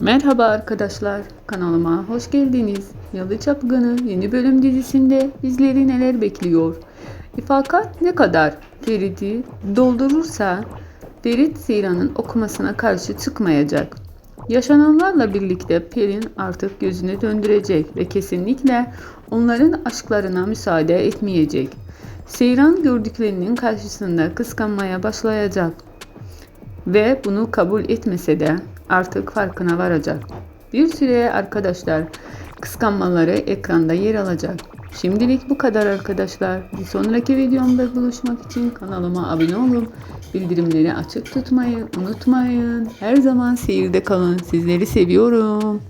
Merhaba arkadaşlar, kanalıma hoş geldiniz. Yalı Çapkını yeni bölüm dizisinde bizleri neler bekliyor? İfakat ne kadar Ferit'i doldurursa Ferit Zira'nın okumasına karşı çıkmayacak. Yaşananlarla birlikte Pelin artık gözünü döndürecek ve kesinlikle onların aşklarına müsaade etmeyecek. Seyran gördüklerinin karşısında kıskanmaya başlayacak ve bunu kabul etmese de artık farkına varacak. Bir süre arkadaşlar kıskanmaları ekranda yer alacak. Şimdilik bu kadar arkadaşlar. Bir sonraki videomda buluşmak için kanalıma abone olup bildirimleri açık tutmayı unutmayın. Her zaman seyirde kalın. Sizleri seviyorum.